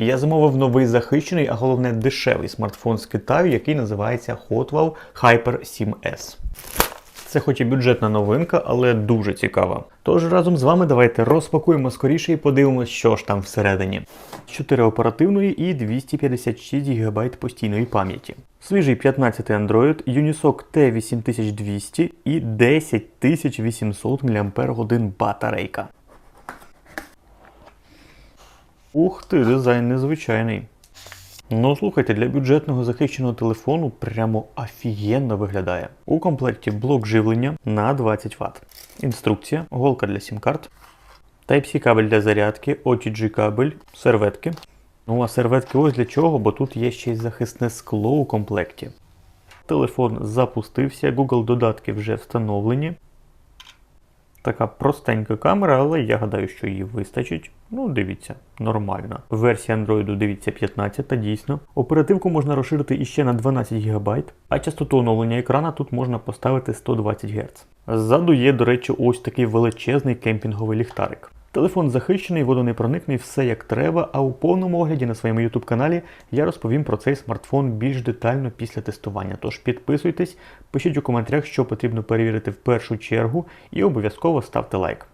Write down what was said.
Я замовив новий захищений, а головне дешевий смартфон з Китаю, який називається Hotwell Hyper 7S. Це хоч і бюджетна новинка, але дуже цікава. Тож разом з вами давайте розпакуємо скоріше і подивимось, що ж там всередині. 4 оперативної і 256 ГБ постійної пам'яті. Свіжий 15 Android, Unisoc T8200 і 10800 мАч батарейка. Ух ти, дизайн незвичайний. Ну, слухайте, для бюджетного захищеного телефону прямо офігенно виглядає. У комплекті блок живлення на 20 Вт. Інструкція, голка для сім-карт, Type-C кабель для зарядки, OTG кабель, серветки. Ну а серветки ось для чого, бо тут є ще й захисне скло у комплекті. Телефон запустився, Google додатки вже встановлені. Така простенька камера, але я гадаю, що її вистачить. Ну, дивіться, нормально. Версія Android, дивіться, 15 та дійсно. Оперативку можна розширити іще на 12 ГБ, а частоту оновлення екрана тут можна поставити 120 Гц. Ззаду є, до речі, ось такий величезний кемпінговий ліхтарик. Телефон захищений, водонепроникний, все як треба, а у повному огляді на своєму YouTube каналі я розповім про цей смартфон більш детально після тестування. Тож підписуйтесь, пишіть у коментарях, що потрібно перевірити в першу чергу, і обов'язково ставте лайк.